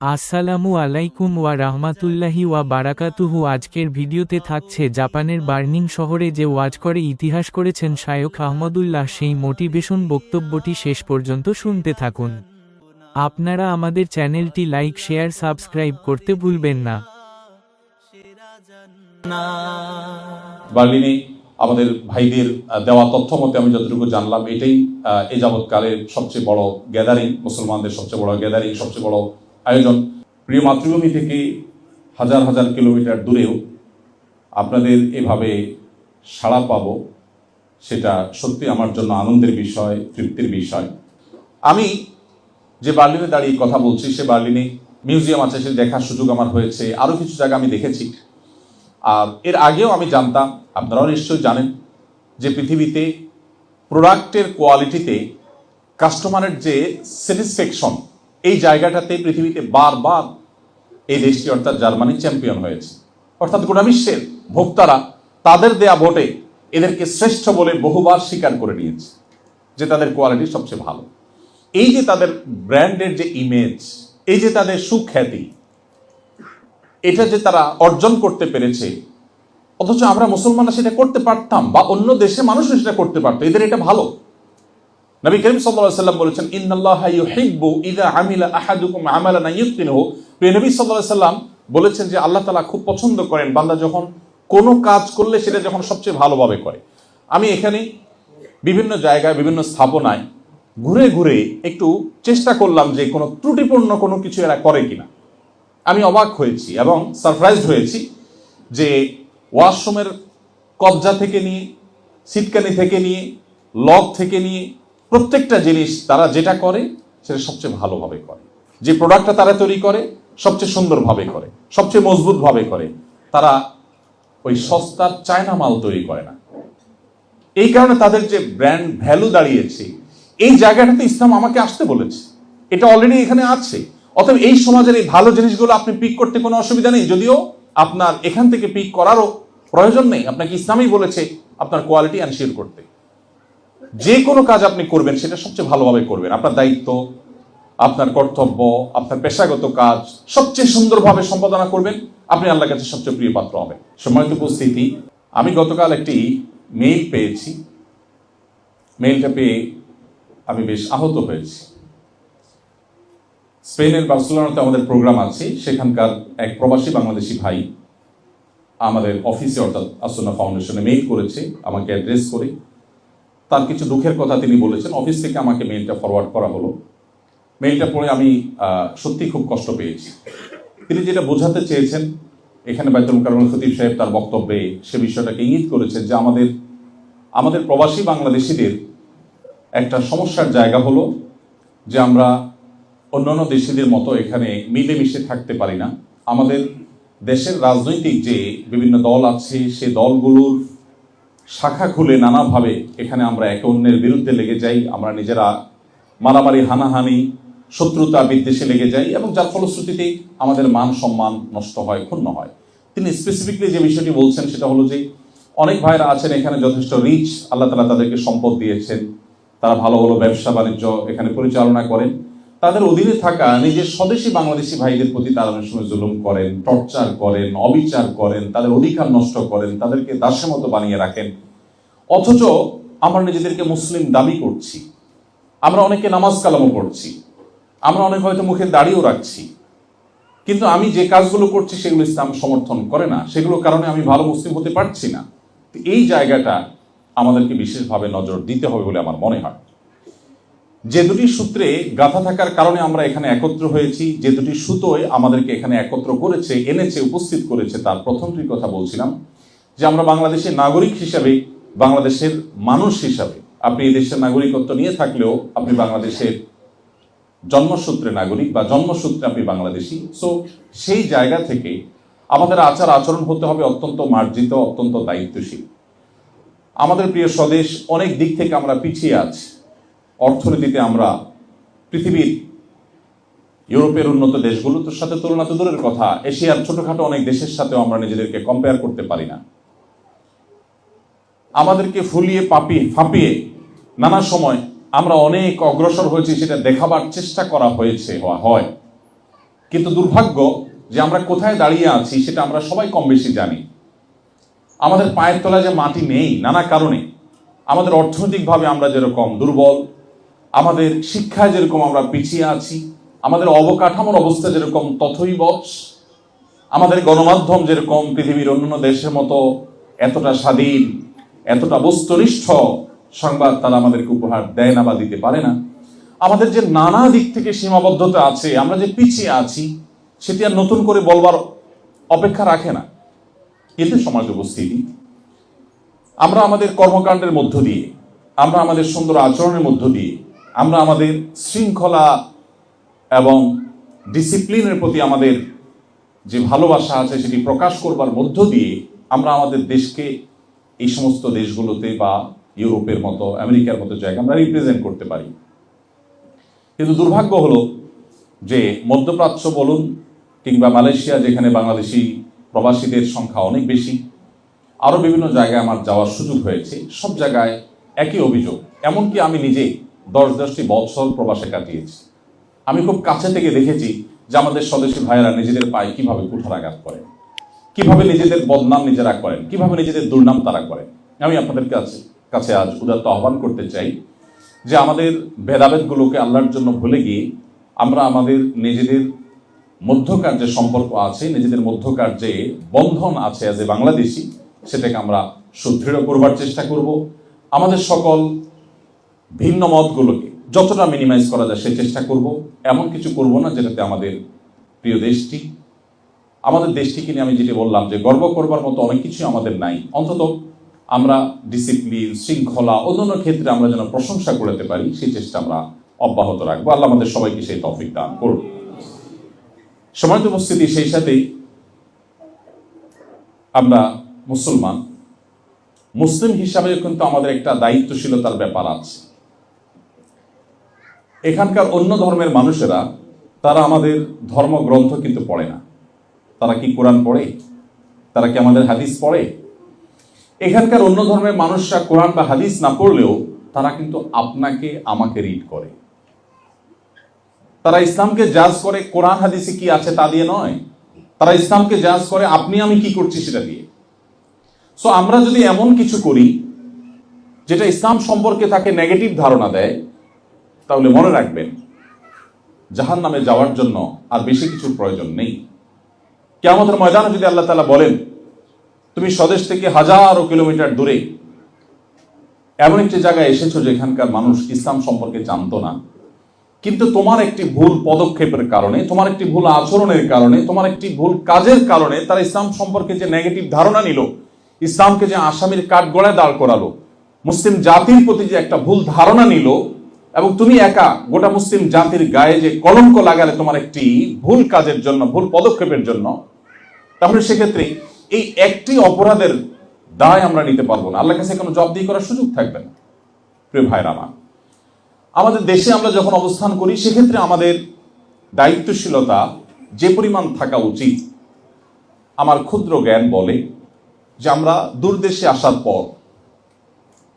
আসসালামু আলাইকুম ওয়া রাহমাতুল্লাহি ওয়া বারাকাতুহু। আজকের ভিডিওতে থাকছে জাপানের বার্নিং শহরে যে ওয়াজ করে ইতিহাস করেছেন শায়খ আহমদুল্লাহ, সেই মোটিভেশন বক্তব্যটি শেষ পর্যন্ত শুনতে থাকুন। আপনারা আমাদের চ্যানেলটি লাইক, শেয়ার, সাবস্ক্রাইব করতে ভুলবেন না। বার্লিনে আমাদের ভাইদের দেওয়া তথ্য মতে আমি যতটুকু জানলাম, এটাই এ যাবৎকালের সবচেয়ে বড় গ্যাদারিং মুসলমানদের সবচেয়ে বড় গ্যাদারিং সবচেয়ে বড় আয়োজন। প্রিয় মাতৃভূমি থেকে হাজার হাজার কিলোমিটার দূরেও আপনাদের এভাবে সাড়া পাবো, সেটা সত্যি আমার জন্য আনন্দের বিষয়, তৃপ্তির বিষয়। আমি যে বার্লিনে দাঁড়িয়ে কথা বলছি, সে বার্লিনে মিউজিয়াম আছে সে দেখার সুযোগ আমার হয়েছে। আরও কিছু জায়গা আমি দেখেছি। আর এর আগেও আমি জানতাম, আপনারাও নিশ্চয়ই জানেন, যে পৃথিবীতে প্রোডাক্টের কোয়ালিটিতে কাস্টমারের যে স্যাটিসফ্যাকশন এই জায়গাটাতে পৃথিবীতে বারবার এই দেশটি অর্থাৎ জার্মানি চ্যাম্পিয়ন হয়েছে। অর্থাৎ গোটা বিশ্বের ভোক্তারা তাদের দেয়া ভোটে এদেরকে শ্রেষ্ঠ বলে বহুবার স্বীকার করে নিয়েছে যে তাদের কোয়ালিটি সবচেয়ে ভালো। এই যে তাদের ব্র্যান্ডের যে ইমেজ এই যে তাদের সুখ্যাতি, এটা যে তারা অর্জন করতে পেরেছে, অথচ আমরা মুসলমানরা সেটা করতে পারতাম বা অন্য দেশে মানুষও সেটা করতে পারতো, এদের এটা ভালো। নবী করিম সাল্লাল্লাহু সাল্লাম বলেছেন, ইন্নাল্লাহ ইউহিব্বু ইযা আমিলা আহাদুকুম আমালান আইয়ুতকিনহু প্রিয় নবী সাল্লাল্লাহু সাল্লাম বলেছেন যে, আল্লাহ তাআলা খুব পছন্দ করেন বান্দা যখন কোনো কাজ করলে সেটা যখন সবচেয়ে ভালোভাবে করে। আমি এখানে বিভিন্ন জায়গায়, বিভিন্ন স্থাপনায় ঘুরে ঘুরে একটু চেষ্টা করলাম যে কোনো ত্রুটিপূর্ণ কোনো কিছু এরা করে কিনা। আমি অবাক হয়েছি এবং সারপ্রাইজড হয়েছি যে ওয়াশরুমের কবজা থেকে নিয়ে, সিটকানি থেকে নিয়ে, লক থেকে নিয়ে প্রত্যেকটা জিনিস তারা যেটা করে, সেটা সবচেয়ে ভালোভাবে করে। যে প্রোডাক্টটা তারা তৈরি করে, সবচেয়ে সুন্দরভাবে করে, সবচেয়ে মজবুতভাবে করে। তারা ওই সস্তার চায়না মাল তৈরি করে না। এই কারণে তাদের যে ব্র্যান্ড ভ্যালু দাঁড়িয়েছে, এই জায়গাটাতে ইসলাম আমাকে আসতে বলেছে। এটা অলরেডি এখানে আছে। অতএব এই সমাজের এই ভালো জিনিসগুলো আপনি পিক করতে কোনো অসুবিধা নেই। যদিও আপনার এখান থেকে পিক করারও প্রয়োজন নেই। আপনাকে ইসলামই বলেছে আপনার কোয়ালিটি আনশিওর করতে। যে কোনো কাজ আপনি করবেন, সেটা সবচেয়ে ভালোভাবে করবেন। আপনার দায়িত্ব, আপনার কর্তব্য, আপনার পেশাগত কাজ সবচেয়ে সুন্দরভাবে সম্পাদনা করবেন। আপনি আল্লাহর কাছে সবচেয়ে প্রিয় পাত্র হবেন। সময়ত উপস্থিতি, আমি গতকাল একটি মেইল পেয়েছি। মেইলটা পেয়ে আমি বেশ আহত হয়েছি। স্পেনের বার্সেলোনাতে আমাদের প্রোগ্রাম আছে। সেখানকার এক প্রবাসী বাংলাদেশি ভাই আমাদের অফিসে অর্থাৎ আসনা ফাউন্ডেশনে মেইল করেছে, আমাকে অ্যাড্রেস করে। তার কিছু দুঃখের কথা তিনি বলেছেন। অফিস থেকে আমাকে মেইলটা ফরওয়ার্ড করা হলো। মেইলটা পড়ে আমি সত্যি খুব কষ্ট পেয়েছি। তিনি যেটা বোঝাতে চেয়েছেন, এখানে বাইতুল কারণ খতিব সাহেব তার বক্তব্যে সে বিষয়টাকে ইঙ্গিত করেছেন যে আমাদের আমাদের প্রবাসী বাংলাদেশিদের একটা সমস্যার জায়গা হলো যে আমরা অন্যান্য দেশিদের মতো এখানে মিলেমিশে থাকতে পারি না। আমাদের দেশের রাজনৈতিক যে বিভিন্ন দল আছে, সে দলগুলোর শাখা খুলে নানাভাবে এখানে আমরা একে অন্যের বিরুদ্ধে লেগে যাই, আমরা নিজেরা মারামারি, হানাহানি, শত্রুতা, বিদ্বেষে লেগে যাই এবং যার ফলশ্রুতিতে আমাদের মান সম্মান নষ্ট হয়, ক্ষুণ্ণ হয়। তিনি স্পেসিফিকলি যে বিষয়টি বলছেন সেটা হলো যে, অনেক ভাইরা আছেন এখানে যথেষ্ট রিচ আল্লাহ তালা তাদেরকে সম্পদ দিয়েছেন, তারা ভালো ভালো ব্যবসা বাণিজ্য এখানে পরিচালনা করেন। তাদের অধীনে থাকা নিজের স্বদেশী বাংলাদেশি ভাইদের প্রতি তারা অনেক সময় জুলুম করেন, টর্চার করেন, অবিচার করেন, তাদের অধিকার নষ্ট করেন, তাদেরকে দাসের মতো বানিয়ে রাখেন। অথচ আমরা নিজেদেরকে মুসলিম দাবি করছি। আমরা অনেকে নামাজ কালামও করছি আমরা অনেক হয়তো মুখে দাড়িও রাখছি। কিন্তু আমি যে কাজগুলো করছি সেগুলো ইসলাম সমর্থন করে না। সেগুলোর কারণে আমি ভালো মুসলিম হতে পারছি না। এই জায়গাটা আমাদেরকে বিশেষভাবে নজর দিতে হবে বলে আমার মনে হয়। যে দুটি সূত্রে গাথা থাকার কারণে আমরা এখানে একত্র হয়েছি, যে দুটি সুতোয় আমাদেরকে এখানে একত্র করেছে, এনেছে, উপস্থিত করেছে তার প্রথমটির কথা বলছিলাম, যে আমরা বাংলাদেশের নাগরিক হিসাবে, বাংলাদেশের মানুষ হিসাবে, আপনি এই দেশের নাগরিকত্ব নিয়ে থাকলেও আপনি বাংলাদেশের জন্মসূত্রে নাগরিক বা জন্মসূত্রে আপনি বাংলাদেশি। সো সেই জায়গা থেকে আমাদের আচার আচরণ হতে হবে অত্যন্ত মার্জিত, অত্যন্ত দায়িত্বশীল। আমাদের প্রিয় স্বদেশ, অনেক দিক থেকে আমরা পিছিয়ে আছি। অর্থনীতিতে আমরা পৃথিবীর ইউরোপের উন্নত দেশগুলোর সাথে তুলনা তো দূরের কথা। এশিয়ার ছোটখাটো অনেক দেশের সাথেও আমরা নিজেদেরকে কম্পেয়ার করতে পারি না। আমাদেরকে ফুলিয়ে পাপিয়ে, ফাঁপিয়ে নানা সময় আমরা অনেক অগ্রসর হয়েছি, সেটা দেখাবার চেষ্টা করা হয়েছে হয়। কিন্তু দুর্ভাগ্য যে আমরা কোথায় দাঁড়িয়ে আছি, সেটা আমরা সবাই কম বেশি জানি। আমাদের পায়ের তলায় যে মাটি নেই, নানা কারণে। আমাদের অর্থনৈতিকভাবে আমরা যেরকম দুর্বল আমাদের শিক্ষায় যেরকম আমরা পিছিয়ে আছি, আমাদের অবকাঠামোর অবস্থা যেরকম তথই বস আমাদের গণমাধ্যম যেরকম পৃথিবীর অন্যান্য দেশের মতো এতটা স্বাধীন, এতটা বস্তুনিষ্ঠ সংবাদ তারা আমাদেরকে উপহার দেয় না বা দিতে পারে না। আমাদের যে নানা দিক থেকে সীমাবদ্ধতা আছে, আমরা যে পিছিয়ে আছি, সেটি আর নতুন করে বলবার অপেক্ষা রাখে না। কিন্তু সমাজ উপস্থিতি। আমরা আমাদের কর্মকাণ্ডের মধ্য দিয়ে, আমরা আমাদের সুন্দর আচরণের মধ্য দিয়ে আমরা আমাদের শৃঙ্খলা এবং ডিসিপ্লিনের প্রতি আমাদের যে ভালোবাসা আছে সেটি প্রকাশ করবার মধ্য দিয়ে আমরা আমাদের দেশকে এই সমস্ত দেশগুলোতে বা ইউরোপের মতো, আমেরিকার মতো জায়গা আমরা রিপ্রেজেন্ট করতে পারি। কিন্তু দুর্ভাগ্য হলো যে মধ্যপ্রাচ্য বলুন কিংবা মালয়েশিয়া, যেখানে বাংলাদেশি প্রবাসীদের সংখ্যা অনেক বেশি, আরও বিভিন্ন জায়গায় আমার যাওয়ার সুযোগ হয়েছে। সব জায়গায় একই অভিযোগ। এমনকি আমি নিজে দশ দশটি বৎসর প্রবাসে কাটিয়েছি। আমি খুব কাছে থেকে দেখেছি যে আমাদের স্বদেশী ভাইয়েরা নিজেদের পায়ে কীভাবে কুঠারাঘাত করেন, কীভাবে নিজেদের বদনাম নিজেরা করেন, কীভাবে নিজেদের দুর্নাম তারা করেন। আমি আপনাদের কাছে কাছে আজ উদাত্ত আহ্বান করতে চাই যে আমাদের ভেদাভেদগুলোকে আল্লাহর জন্য ভুলে গিয়ে আমরা আমাদের নিজেদের মধ্যকার যে সম্পর্ক আছে, নিজেদের মধ্যকার যে বন্ধন আছে অ্যাজ এ বাংলাদেশি, সেটাকে আমরা সুদৃঢ় করবার চেষ্টা করব। আমাদের সকল ভিন্ন মতগুলোকে যতটা মিনিমাইজ করা যায় সে চেষ্টা করব। এমন কিছু করব না যেটাতে আমাদের প্রিয় দেশটি, আমাদের দেশটিকে নিয়ে আমি যেটা বললাম যে গর্ব করবার মতো অনেক কিছু আমাদের নাই। অন্তত আমরা ডিসিপ্লিন শৃঙ্খলা, অন্যান্য ক্ষেত্রে আমরা যেন প্রশংসা করতে পারি, সেই চেষ্টা আমরা অব্যাহত রাখব। আল্লাহ আমাদের সবাইকে সেই তফিক দান করুন। সময় উপস্থিতি, সেই সাথেই আমরা মুসলমান। মুসলিম হিসাবে কিন্তু আমাদের একটা দায়িত্বশীলতার ব্যাপার আছে। এখানকার অন্য ধর্মের মানুষেরা, তারা আমাদের ধর্মগ্রন্থ কিন্তু পড়ে না। তারা কি কোরআন পড়ে? তারা কি আমাদের হাদিস পড়ে? এখানকার অন্য ধর্মের মানুষরা কোরআন বা হাদিস না পড়লেও তারা কিন্তু আপনাকে, আমাকে রিড করে। তারা ইসলামকে জাজ করে কোরআন, হাদিসে কি আছে তা দিয়ে নয়। তারা ইসলামকে জাজ করে আপনি আমি কি করছি সেটা দিয়ে। সো আমরা যদি এমন কিছু করি, যেটা ইসলাম সম্পর্কে তাকে নেগেটিভ ধারণা দেয় তাহলে মনে রাখবেন জাহান নামে যাওয়ার জন্য আর বেশি কিছুর প্রয়োজন নেই। কেমতের ময়দানে যদি আল্লাহ তালা বলেন, তুমি স্বদেশ থেকে হাজারো কিলোমিটার দূরে এমন একটি জায়গায় এসেছ যেখানকার মানুষ ইসলাম সম্পর্কে জানতো না। কিন্তু তোমার একটি ভুল পদক্ষেপের কারণে, তোমার একটি ভুল আচরণের কারণে, তোমার একটি ভুল কাজের কারণে তারা ইসলাম সম্পর্কে যে নেগেটিভ ধারণা নিল, ইসলামকে যে আসামির কাঠগড়ায় দাঁড় করালো, মুসলিম জাতির প্রতি যে একটা ভুল ধারণা নিল এবং তুমি একা গোটা মুসলিম জাতির গায়ে যে কলঙ্ক লাগালে তোমার একটি ভুল কাজের জন্য, ভুল পদক্ষেপের জন্য, তাহলে সেক্ষেত্রে এই একটি অপরাধের দায় আমরা নিতে পারব না। আল্লাহ কাছে কোনো জবাবদিহি করার সুযোগ থাকবে না, প্রিয় ভাইরা আমার। আমাদের দেশে আমরা যখন অবস্থান করি, সেক্ষেত্রে আমাদের দায়িত্বশীলতা যে পরিমাণ থাকা উচিত, আমার ক্ষুদ্র জ্ঞান বলে যে আমরা দূর দেশে আসার পর,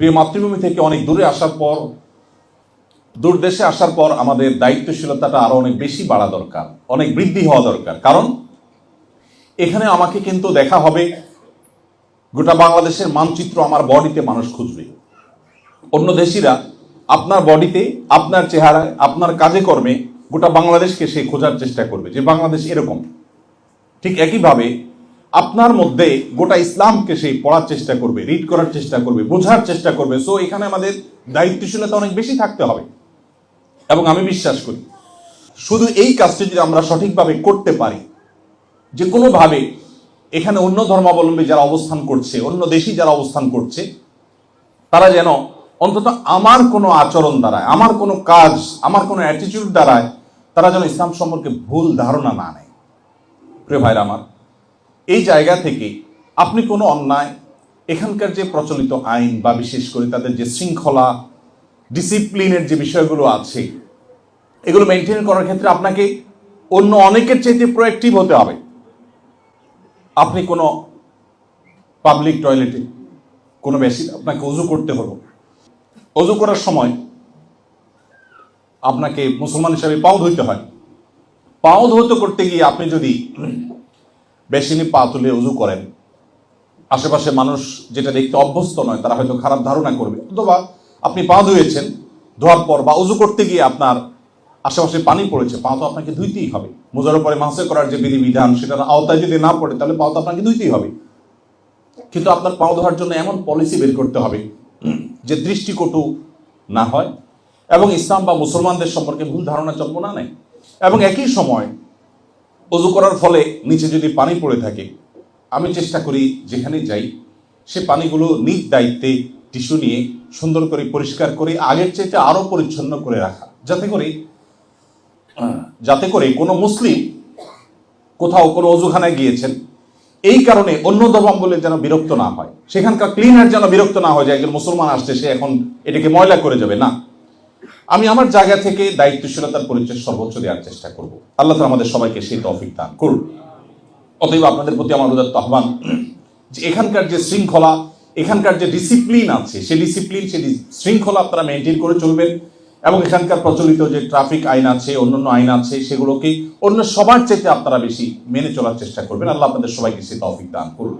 প্রিয় মাতৃভূমি থেকে অনেক দূরে আসার পর দূর দেশে আসার পর আমাদের দায়িত্বশীলতাটা আরও অনেক বেশি বাড়া দরকার, অনেক বৃদ্ধি হওয়া দরকার। কারণ এখানে আমাকে কিন্তু দেখা হবে, গোটা বাংলাদেশের মানচিত্র আমার বডিতে মানুষ খুঁজবে। অন্য দেশিরা আপনার বডিতে, আপনার চেহারায়, আপনার কাজে কর্মে গোটা বাংলাদেশকে সে খোঁজার চেষ্টা করবে, যে বাংলাদেশ এরকম। ঠিক একইভাবে আপনার মধ্যে গোটা ইসলামকে সেই পড়ার চেষ্টা করবে রিড করার চেষ্টা করবে, বোঝার চেষ্টা করবে। সো এখানে আমাদের দায়িত্বশীলতা অনেক বেশি থাকতে হবে। এবং আমি বিশ্বাস করি, শুধু এই কাজটি যদি আমরা সঠিকভাবে করতে পারি, যে কোনোভাবে এখানে অন্য ধর্মাবলম্বী যারা অবস্থান করছে, অন্য দেশি যারা অবস্থান করছে, তারা যেন অন্তত আমার কোনো আচরণ দ্বারায়, আমার কোনো কাজ, আমার কোনো অ্যাটিটিউড দ্বারায় তারা যেন ইসলাম সম্পর্কে ভুল ধারণা না নেয়। প্রিয় ভাইরা আমার, এই জায়গা থেকে আপনি কোনো অন্যায়, এখানকার যে প্রচলিত আইন বা বিশেষ করে তাদের যে শৃঙ্খলা ডিসিপ্লিনের যে বিষয়গুলো আছে, এগুলো মেনটেন করার ক্ষেত্রে আপনাকে অন্য অনেকের চাইতে প্রোয়েক্টিভ হতে হবে। আপনি কোনো পাবলিক টয়লেটে কোনো বেশি আপনাকে অজু করতে হলো। অজু করার সময় আপনাকে মুসলমান হিসাবে পাও ধুইতে হয়। পাও ধৌত করতে গিয়ে আপনি যদি বেশিনি পা তুলে উজু করেন, আশেপাশে মানুষ যেটা দেখতে অভ্যস্ত নয়, তারা হয়তো খারাপ ধারণা করবে, অথবা আপনি পা ধুয়েছেন, ধোয়ার পর বা উজু করতে গিয়ে আপনার আশেপাশে পানি পড়েছে, পা তো আপনাকে ধুইতেই হবে। মোজার উপরে মাসে করার যে বিধিবিধান, সেটার আওতায় যদি না পড়ে, তাহলে পা তো আপনাকে ধুইতেই হবে। কিন্তু আপনার পাও ধোয়ার জন্য এমন পলিসি বের করতে হবে যে দৃষ্টিকটু না হয় এবং ইসলাম বা মুসলমানদের সম্পর্কে ভুল ধারণা জন্ম না নেয় এবং একই সময় অজু করার ফলে নিচে যদি পানি পড়ে থাকে, আমি চেষ্টা করি যেখানে যাই, সে পানিগুলো নিজ দায়িত্বে টিস্যু নিয়ে সুন্দর করে পরিষ্কার করে আগের চাইতে আরও পরিচ্ছন্ন করে রাখা। যাতে করে যাতে করে কোনো মুসলিম কোথাও কোনো অজুখানায় গিয়েছেন। এই কারণে অন্য ধর্ম বলে যেন বিরক্ত না হয়। সেখানকার ক্লিনার যেন বিরক্ত না হয় যে একজন মুসলমান আসছে, সে এখন এটাকে ময়লা করে যাবে। না। আমি আমার জায়গা থেকে দায়িত্বশীলতার পরিচয় সর্বোচ্চ দেওয়ার চেষ্টা করব। আল্লাহ তাআলা আমাদের সবাইকে সেই তৌফিক দান করুন। অতএব আপনাদের প্রতি আমার উদাত্ত আহ্বান যে এখানকার যে শৃঙ্খলা এখানকার যে ডিসিপ্লিন আছে সে ডিসিপ্লিন সে শৃঙ্খলা আপনারা মেনটেন করে চলবেন এবং এখানকার প্রচলিত যে ট্রাফিক আইন আছে, অন্যান্য আইন আছে, সেগুলোকে অন্য সবার চাইতে আপনারা বেশি মেনে চলার চেষ্টা করবেন। আল্লাহ আপনাদের সবাইকে সে তৌফিক দান করুন।